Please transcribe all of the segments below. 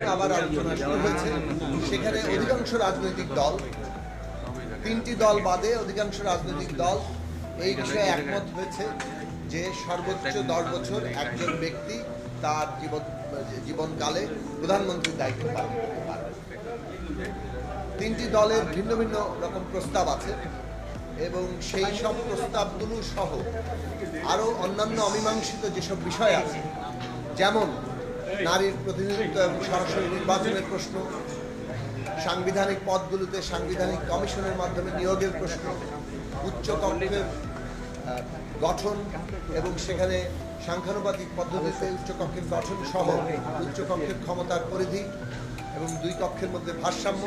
আবার আলোচনা শুরু হয়েছে। সেখানে অধিকাংশ রাজনৈতিক দল, তিনটি দল বাদে অধিকাংশ রাজনৈতিক দল এই বিষয়ে একমত হয়েছে যে সর্বোচ্চ দশ বছর একজন ব্যক্তি তার জীবন, জীবনকালে প্রধানমন্ত্রীর দায়িত্ব পালন করতে পারবে। তিনটি দলের ভিন্ন ভিন্ন রকম প্রস্তাব আছে এবং সেই সব প্রস্তাবগুলো সহ আরও অন্যান্য অমীমাংসিত যেসব বিষয় আছে, যেমন নারীর প্রতিনিধিত্ব এবং সরাসরি নির্বাচনের প্রশ্ন, সাংবিধানিক পদগুলোতে সাংবিধানিক কমিশনের মাধ্যমে নিয়োগের প্রশ্ন, উচ্চ কক্ষের গঠন এবং সেখানে সাংখ্যানুপাতিক পদ্ধতিতে উচ্চ কক্ষের গঠন সহ উচ্চ কক্ষের ক্ষমতার পরিধি এবং দুই কক্ষের মধ্যে ভারসাম্য,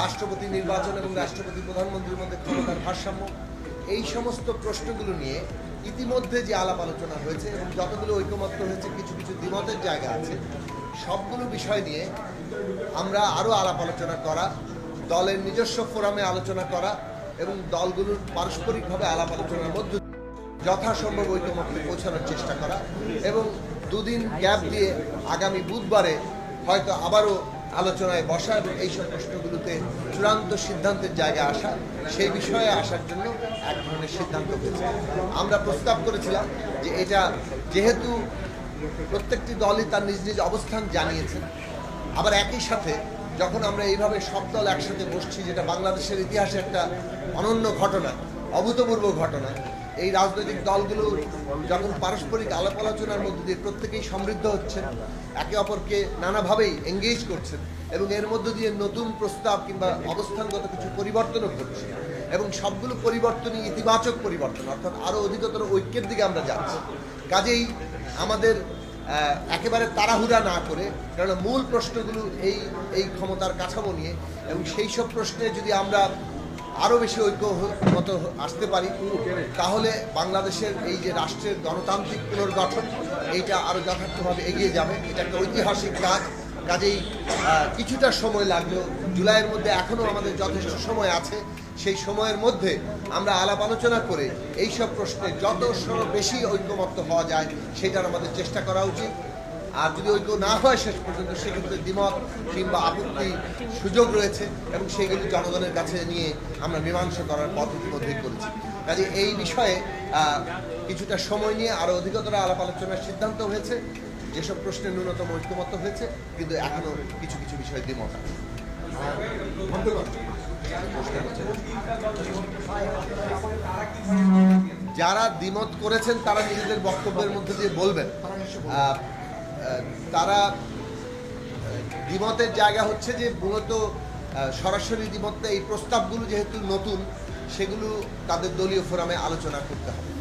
রাষ্ট্রপতি নির্বাচন এবং রাষ্ট্রপতি প্রধানমন্ত্রীর মধ্যে ক্ষমতার ভারসাম্য, এই সমস্ত প্রশ্নগুলো নিয়ে ইতিমধ্যে যে আলাপ আলোচনা হয়েছে এবং যতগুলো ঐকমত্য হয়েছে, কিছু কিছু দ্বিমতের জায়গা আছে, সবগুলো বিষয় নিয়ে আমরা আরও আলাপ আলোচনা করা, দলের নিজস্ব ফোরামে আলোচনা করা এবং দলগুলোর পারস্পরিকভাবে আলাপ আলোচনার মধ্যে যথাসম্ভব ঐকমত্যে পৌঁছানোর চেষ্টা করা এবং দুদিন গ্যাপ দিয়ে আগামী বুধবারে হয়তো আবারও আলোচনায় বসা এবং এইসব প্রশ্নগুলোতে চূড়ান্ত সিদ্ধান্তের জায়গায় আসা, সেই বিষয়ে আসার জন্য এক ধরনের সিদ্ধান্ত হয়েছে। আমরা প্রস্তাব করেছিলাম যে এটা যেহেতু প্রত্যেকটি দলই তার নিজ নিজ অবস্থান জানিয়েছেন, আবার একই সাথে যখন আমরা এইভাবে সব দল একসাথে বসছি, যেটা বাংলাদেশের ইতিহাসে একটা অনন্য ঘটনা, অভূতপূর্ব ঘটনা এই রাজনৈতিক দলগুলো যখন পারস্পরিক আলাপ আলোচনার মধ্যে দিয়ে প্রত্যেকেই সমৃদ্ধ হচ্ছেন, একে অপরকে নানাভাবেই এঙ্গেজ করছেন এবং এর মধ্য দিয়ে নতুন প্রস্তাব কিংবা অবস্থানগত কিছু পরিবর্তনও ঘটছে এবং সবগুলো পরিবর্তনই ইতিবাচক পরিবর্তন, অর্থাৎ আরও অধিকতর ঐক্যের দিকে আমরা যাচ্ছি। কাজেই আমাদের একেবারে তাড়াহুড়া না করে কারণ মূল প্রশ্নগুলো এই এই ক্ষমতার কাঠামো নিয়ে এবং সেই সব প্রশ্নে যদি আমরা আরও বেশি ঐক্যমত আসতে পারি, তাহলে বাংলাদেশের এই যে রাষ্ট্রের গণতান্ত্রিক পুনর্গঠন, এইটা আরও যথার্থভাবে এগিয়ে যাবে। এটা একটা ঐতিহাসিক কাজ, কাজেই কিছুটা সময় লাগলেও জুলাইয়ের মধ্যে এখনও আমাদের যথেষ্ট সময় আছে। সেই সময়ের মধ্যে আমরা আলাপ আলোচনা করে এই সব প্রশ্নে যত বেশি ঐক্যমত্য হওয়া যায়, সেটার আমাদের চেষ্টা করা উচিত। আর যদি ঐক্য না হয় শেষ পর্যন্ত, সেক্ষেত্রে দ্বিমত কিংবা আপত্তি সুযোগ রয়েছে এবং সেগুলি জনগণের কাছে নিয়ে আমরা মীমাংসা করার পদ্ধতির মধ্যেই করেছি। কাজে এই বিষয়ে কিছুটা সময় নিয়ে আরও অধিকতর আলাপ আলোচনার সিদ্ধান্ত হয়েছে। যেসব প্রশ্নে ন্যূনতম ঐক্যমত্য হয়েছে, কিন্তু এখনও কিছু কিছু বিষয়ে দ্বিমত আছে। যারা দ্বিমত করেছেন, তারা নিজেদের বক্তব্যের মধ্যে দিয়ে বলবেন। তারা দ্বিমতের জায়গা হচ্ছে যে মূলত সরাসরি দ্বিমতটা এই প্রস্তাবগুলো যেহেতু নতুন, সেগুলো তাদের দলীয় ফোরামে আলোচনা করতে হবে।